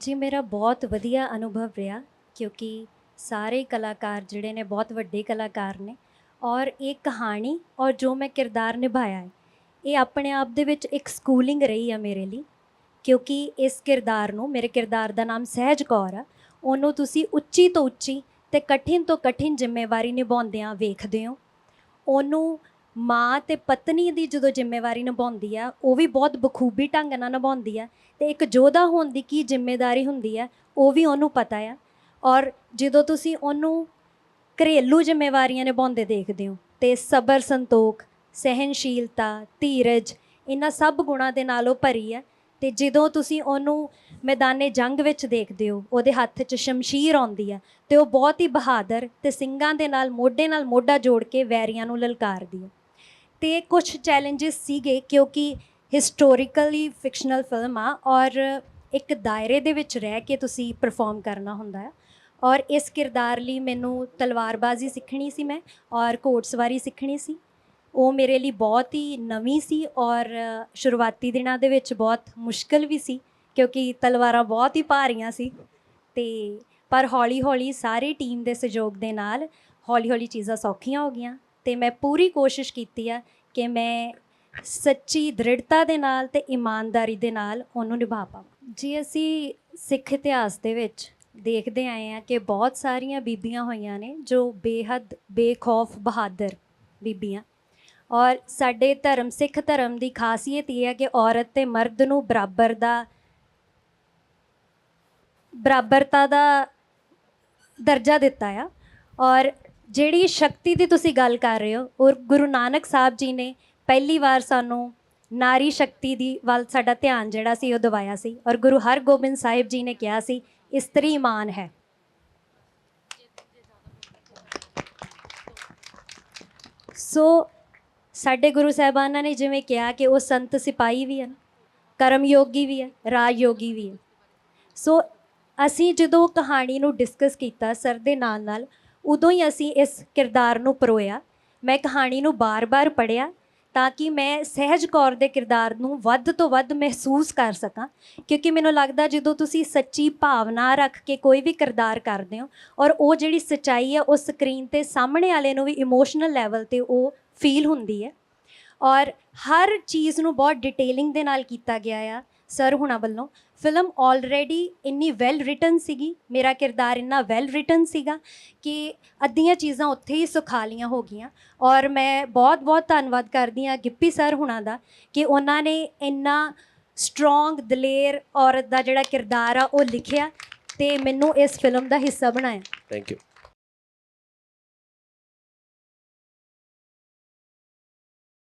ਜੀ, ਮੇਰਾ ਬਹੁਤ ਵਧੀਆ ਅਨੁਭਵ ਰਿਹਾ ਕਿਉਂਕਿ ਸਾਰੇ ਕਲਾਕਾਰ ਜਿਹੜੇ ਨੇ ਬਹੁਤ ਵੱਡੇ ਕਲਾਕਾਰ ਨੇ ਔਰ ਇਹ ਕਹਾਣੀ ਔਰ ਜੋ ਮੈਂ ਕਿਰਦਾਰ ਨਿਭਾਇਆ ਹੈ, ਇਹ ਆਪਣੇ ਆਪ ਦੇ ਵਿੱਚ ਇੱਕ ਸਕੂਲਿੰਗ ਰਹੀ ਆ ਮੇਰੇ ਲਈ ਕਿਉਂਕਿ ਇਸ ਕਿਰਦਾਰ ਨੂੰ, ਮੇਰੇ ਕਿਰਦਾਰ ਦਾ ਨਾਮ ਸਹਿਜ ਕੌਰ ਆ, ਉਹਨੂੰ ਤੁਸੀਂ ਉੱਚੀ ਤੋਂ ਉੱਚੀ ਤੇ ਕਠਿਨ ਤੋਂ ਕਠਿਨ ਜ਼ਿੰਮੇਵਾਰੀ ਨਿਭਾਉਂਦਿਆਂ ਵੇਖਦੇ ਹੋ। ਉਹਨੂੰ ਮਾਂ ਤੇ ਪਤਨੀ ਦੀ ਜਦੋਂ ਜ਼ਿੰਮੇਵਾਰੀ ਨਿਭਾਉਂਦੀ ਆ, ਉਹ ਵੀ ਬਹੁਤ ਬਖੂਬੀ ਢੰਗ ਨਾਲ ਨਿਭਾਉਂਦੀ ਆ ਤੇ ਇੱਕ ਯੋਧਾ ਹੋਣ ਦੀ ਕੀ ਜ਼ਿੰਮੇਵਾਰੀ ਹੁੰਦੀ ਆ, ਉਹ ਵੀ ਉਹਨੂੰ ਪਤਾ ਆ। ਔਰ ਜਦੋਂ ਤੁਸੀਂ ਉਹਨੂੰ ਘਰੇਲੂ ਜ਼ਿੰਮੇਵਾਰੀਆਂ ਨਿਭਾਉਂਦੇ ਦੇਖਦੇ ਹੋ ਤੇ ਸਬਰ, ਸੰਤੋਖ ਸਹਿਨਸ਼ੀਲਤਾ ਧੀਰਜ, ਇਹਨਾਂ ਸਭ ਗੁਣਾਂ ਦੇ ਨਾਲ ਉਹ ਭਰੀ ਆ ਤੇ ਜਦੋਂ ਤੁਸੀਂ ਉਹਨੂੰ ਮੈਦਾਨੇ ਜੰਗ ਵਿੱਚ ਦੇਖਦੇ ਹੋ, ਉਹਦੇ ਹੱਥ 'ਚ ਸ਼ਮਸ਼ੀਰ ਆਉਂਦੀ ਆ ਤੇ ਉਹ ਬਹੁਤ ਹੀ ਬਹਾਦਰ ਤੇ ਸਿੰਘਾਂ ਦੇ ਨਾਲ, ਮੋਢੇ ਨਾਲ ਮੋਢਾ ਜੋੜ ਕੇ ਵੈਰੀਆਂ ਨੂੰ ਲਲਕਾਰਦੀ ਹੈ ਤੇ ਕੁਝ ਚੈਲੰਜਸ ਸੀਗੇ ਕਿਉਂਕਿ ਹਿਸਟੋਰੀਕਲੀ ਫਿਕਸ਼ਨਲ ਫਿਲਮ ਆ ਔਰ ਇੱਕ ਦਾਇਰੇ ਦੇ ਵਿੱਚ ਰਹਿ ਕੇ ਤੁਸੀਂ ਪਰਫਾਰਮ ਕਰਨਾ ਹੁੰਦਾ ਹੈ। ਔਰ ਇਸ ਕਿਰਦਾਰ ਲਈ ਮੈਨੂੰ ਤਲਵਾਰਬਾਜ਼ੀ ਸਿੱਖਣੀ ਸੀ ਮੈਂ ਔਰ ਘੋੜਸਵਾਰੀ ਸਿੱਖਣੀ ਸੀ। ਉਹ ਮੇਰੇ ਲਈ ਬਹੁਤ ਹੀ ਨਵੀਂ ਸੀ ਔਰ ਸ਼ੁਰੂਆਤੀ ਦਿਨਾਂ ਦੇ ਵਿੱਚ ਬਹੁਤ ਮੁਸ਼ਕਲ ਵੀ ਸੀ ਕਿਉਂਕਿ ਤਲਵਾਰਾਂ ਬਹੁਤ ਹੀ ਭਾਰੀਆਂ ਸੀ ਤੇ ਪਰ ਹੌਲੀ-ਹੌਲੀ ਸਾਰੀ ਟੀਮ ਦੇ ਸਹਿਯੋਗ ਦੇ ਨਾਲ ਹੌਲੀ-ਹੌਲੀ ਚੀਜ਼ਾਂ ਸੌਖੀਆਂ ਹੋ ਗਈਆਂ। ਤੇ ਮੈਂ ਪੂਰੀ ਕੋਸ਼ਿਸ਼ ਕੀਤੀ ਆ ਕਿ ਮੈਂ ਸੱਚੀ ਦ੍ਰਿੜਤਾ ਦੇ ਨਾਲ ਤੇ ਇਮਾਨਦਾਰੀ ਦੇ ਨਾਲ ਉਹਨੂੰ ਨਿਭਾ ਪਾਵਾਂ। ਜੀ, ਅਸੀਂ ਸਿੱਖ ਇਤਿਹਾਸ ਦੇ ਵਿੱਚ ਦੇਖਦੇ ਆਏ ਆ ਕਿ ਬਹੁਤ ਸਾਰੀਆਂ ਬੀਬੀਆਂ ਹੋਈਆਂ ਨੇ ਜੋ ਬੇਹੱਦ ਬੇਖੌਫ ਬਹਾਦਰ ਬੀਬੀਆਂ। ਔਰ ਸਾਡੇ ਧਰਮ, ਸਿੱਖ ਧਰਮ ਦੀ ਖਾਸੀਅਤ ਇਹ ਹੈ ਕਿ ਔਰਤ ਤੇ ਮਰਦ ਨੂੰ ਬਰਾਬਰ ਦਾ, ਬਰਾਬਰਤਾ ਦਾ ਦਰਜਾ ਦਿੱਤਾ ਆ। ਔਰ ਜਿਹੜੀ ਸ਼ਕਤੀ ਦੀ ਤੁਸੀਂ ਗੱਲ ਕਰ ਰਹੇ ਹੋ, ਔਰ ਗੁਰੂ ਨਾਨਕ ਸਾਹਿਬ ਜੀ ਨੇ ਪਹਿਲੀ ਵਾਰ ਸਾਨੂੰ ਨਾਰੀ ਸ਼ਕਤੀ ਦੀ ਵੱਲ ਸਾਡਾ ਧਿਆਨ ਜਿਹੜਾ ਸੀ ਉਹ ਦਵਾਇਆ ਸੀ, ਔਰ ਗੁਰੂ ਹਰਗੋਬਿੰਦ ਸਾਹਿਬ ਜੀ ਨੇ ਕਿਹਾ ਸੀ, ਇਸਤਰੀ ਮਾਨ ਹੈ। ਸੋ ਸਾਡੇ ਗੁਰੂ ਸਾਹਿਬਾਨਾਂ ਨੇ ਜਿਵੇਂ ਕਿਹਾ ਕਿ ਉਹ ਸੰਤ ਸਿਪਾਹੀ ਵੀ ਹਨ ਕਰਮ ਯੋਗੀ ਵੀ ਹੈ ਰਾਜ ਯੋਗੀ ਵੀ ਹੈ ਸੋ ਅਸੀਂ ਜਦੋਂ ਕਹਾਣੀ ਨੂੰ ਡਿਸਕਸ ਕੀਤਾ, ਸਰ ਦੇ ਨਾਲ ਨਾਲ ਉਦੋਂ ਹੀ ਅਸੀਂ ਇਸ ਕਿਰਦਾਰ ਨੂੰ ਪਰੋਇਆ। ਮੈਂ ਕਹਾਣੀ ਨੂੰ ਬਾਰ-ਬਾਰ ਪੜਿਆ ਤਾਂ ਕਿ ਮੈਂ ਸਹਿਜ ਕੌਰ ਦੇ ਕਿਰਦਾਰ ਨੂੰ ਵੱਧ ਤੋਂ ਵੱਧ ਮਹਿਸੂਸ ਕਰ ਸਕਾਂ। ਕਿਉਂਕਿ ਮੈਨੂੰ ਲੱਗਦਾ ਜਦੋਂ ਤੁਸੀਂ ਸੱਚੀ ਭਾਵਨਾ ਰੱਖ ਕੇ ਕੋਈ ਵੀ ਕਿਰਦਾਰ ਕਰਦੇ ਹੋ ਔਰ ਉਹ ਜਿਹੜੀ ਸਚਾਈ ਹੈ ਉਹ ਸਕਰੀਨ ਤੇ ਸਾਹਮਣੇ ਵਾਲੇ ਨੂੰ ਵੀ ਇਮੋਸ਼ਨਲ ਲੈਵਲ ਤੇ ਉਹ ਫੀਲ ਹੁੰਦੀ ਹੈ। ਔਰ ਹਰ ਚੀਜ਼ ਨੂੰ ਬਹੁਤ ਡਿਟੇਲਿੰਗ ਦੇ ਨਾਲ ਕੀਤਾ ਗਿਆ ਆ ਸਰ ਹੁਣਾਂ ਵੱਲੋਂ। ਫਿਲਮ ਆਲਰੇਡੀ ਇੰਨੀ ਵੈਲ ਰਿਟਨ ਸੀਗੀ, ਮੇਰਾ ਕਿਰਦਾਰ ਇੰਨਾ ਵੈਲ ਰਿਟਨ ਸੀਗਾ ਕਿ ਅੱਧੀਆਂ ਚੀਜ਼ਾਂ ਉੱਥੇ ਹੀ ਸੁਖਾਲੀਆਂ ਹੋ ਗਈਆਂ। ਔਰ ਮੈਂ ਬਹੁਤ ਬਹੁਤ ਧੰਨਵਾਦ ਕਰਦੀ ਹਾਂ ਗਿੱਪੀ ਸਰ ਹੁਣਾਂ ਦਾ ਕਿ ਉਹਨਾਂ ਨੇ ਇੰਨਾ ਸਟਰੋਂਗ ਦਲੇਰ ਔਰਤ ਦਾ ਜਿਹੜਾ ਕਿਰਦਾਰ ਆ ਉਹ ਲਿਖਿਆ ਤੇ ਮੈਨੂੰ ਇਸ ਫਿਲਮ ਦਾ ਹਿੱਸਾ ਬਣਾਇਆ। Thank you